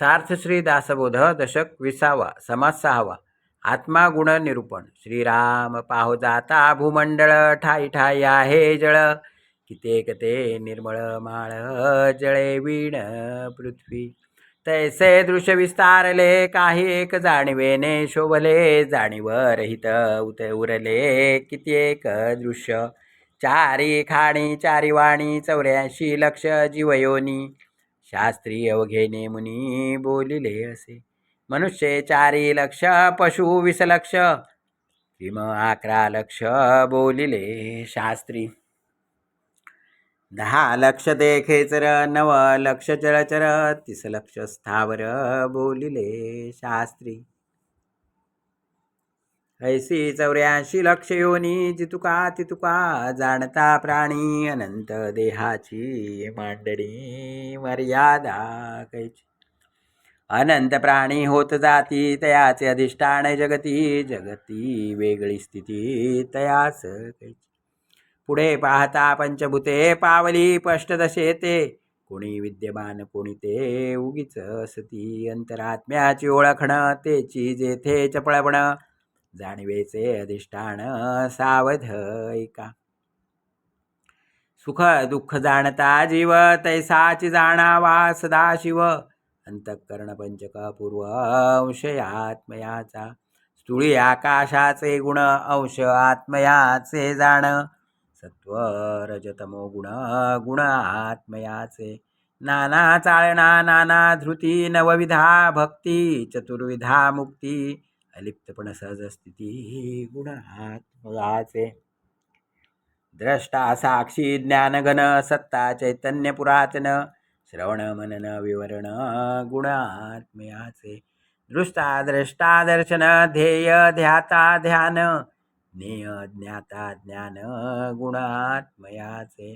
सार्थश्री दासबोध दशक विसावा समाज सहावा आत्मा गुण निरूपण श्रीराम पाहो जाता भूमंडळ ठाई ठाई आहे जळ कितेक ते निर्मळ माळ जळे वीण पृथ्वी. तैसे दृश्य विस्तारले काही एक जाणिवेने शोभले जाणीव रहित उत उरले कित्येक दृश्य चारी खाणी चारी वाणी चौऱ्याऐंशी लक्ष जीवयोनी. शास्त्री अवघेने मुनी बोलिले असे. मनुष्य चारी लक्ष पशु विसलक्ष किम अकरा लक्ष बोलिले शास्त्री. दहा लक्ष देखेचर नव लक्ष चरचर तीस लक्ष स्थावर बोलिले शास्त्री. ऐसी चौऱ्याऐंशी लक्ष योनी जितुका तितुका जाणता प्राणी अनंत देहाची मांडणी मर्यादा कैची. अनंत प्राणी होत जाती तयाचे अधिष्ठान जगती जगती वेगळी स्थिती तयास कैची. पुढे पाहता पंचभूते पावली स्पष्टदशे ते. कोणी विद्यमान कोणी ते. उगीच असती अंतरात्म्याची ओळखण तेची जेथे चपळपण. जाणीवेचे अधिष्ठान सावध ऐका. सुख दुःख जाणता जीव तैसाची जाणावा सदाशिव अंतःकरण पंचक पूर्व अंश आत्मयाचा स्थूळी आकाशाचे गुण अंश आत्मयाचे जाण. सत्व रजतमो गुण गुण आत्मयाचे. नाना चाळणा नाना धृती नवविधा भक्ती चतुर्विधा मुक्ती. अलिप्तपण सहजस्थिती गुणात्मगाचे द्रष्टा साक्षी ज्ञानघन सत्ता चैतन्य पुरातन श्रवण मनन विवरण गुणात्मयाचे दृष्टा द्रष्टा दर्शन ध्येय ध्याता ध्यान ज्ञेय ज्ञाता ज्ञान गुणात्मयाचे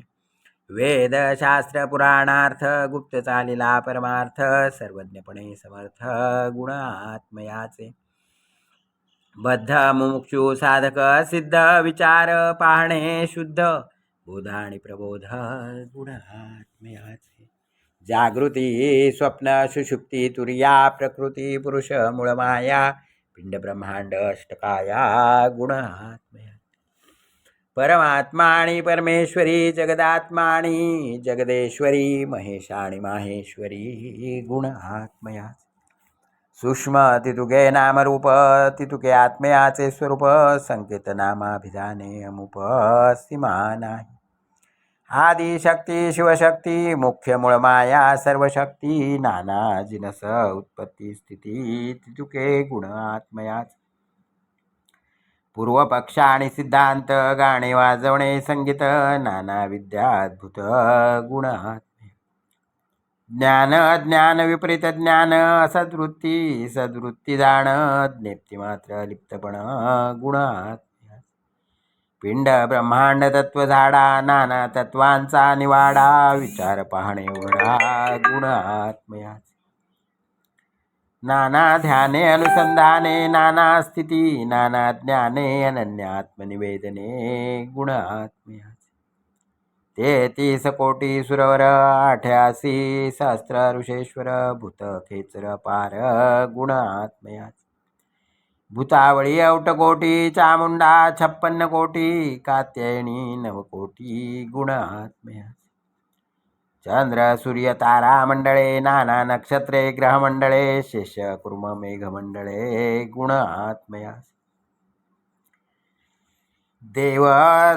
वेद शास्त्र पुराणार्थ गुप्त चालिला परमार्थ सर्वज्ञपणे समर्थ गुणात्मयाचे बद्ध मुमुक्षु साधक सिद्ध विचार पाहणे शुद्ध। बोध आणि प्रबोध गुणात्मयाचे। जागृती स्वप्न सुषुप्ती तुर्या प्रकृती पुरुष मूळमाया पिंड ब्रह्मांड अष्टकाया गुण परमात्मा आणि परमेश्वरी जगदात्माणी जगदेश्वरी महेश आणि माहेश्वरी गुण आत्मया सूक्ष्म तितुके नामरूप तितुके आत्मयाचे स्वरूप संकेत नामाभिधाने अमुप सीमा नाही आदिशक्ती शिवशक्ती मुख्य मूळ माया सर्व शक्ती नाना जिनस उत्पत्ती स्थिती तितुके गुण आत्मयाच. पूर्व पक्ष आणि सिद्धांत गाणे वाजवणे संगीत नाना विद्या अद्भुत ज्ञान अज्ञान विपरीत ज्ञान सदवृत्ती सदवृत्ती जाण ज्ञप्ती मात्र लिप्तपण गुणात पिंड ब्रह्मांड तत्व झाडा नाना तत्वांचा निवाडा विचार पाहणे वडा गुणात्मया नाना ध्याने अनुसंधाने नाना स्थिती नाना ज्ञाने अनन्यात्मनिवेदने गुणात्मया तेहतीस कोटी सुरवर आठ्यासी सहस्त्र ऋषेश्वर भूत खेचर पार गुण आत्मयाच भूतावळी औटकोटी चामुंडा छप्पन्न कोटी कात्यायणी नवकोटी गुण आत्मया चंद्र सूर्य तारा मंडळे नाना नक्षत्रे ग्रहमंडळे शेष कुर्म मेघमंडळे गुण देव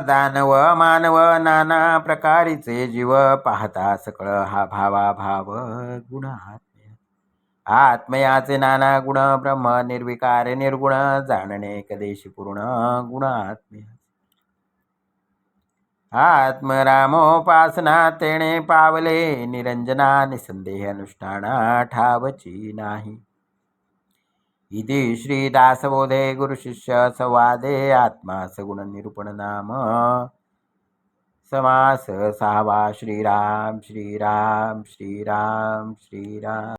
दानव मानव नाना प्रकारीचे जीव पाहता सकळ हा भावा भाव गुण आत्मया आत्मयाचे नाना गुण ब्रह्म निर्विकार निर्गुण जाणणे कदेशी पूर्ण गुण आत्मया आत्मरामोपासना तेणे पावले निरंजना निसंदेह अनुष्ठाना ठावची नाही. इति श्रीदासबोधे गुरुशिष्य संवादे आत्मा सगुण निरूपण नाम समास सहावा श्रीराम श्रीराम श्रीराम श्रीराम।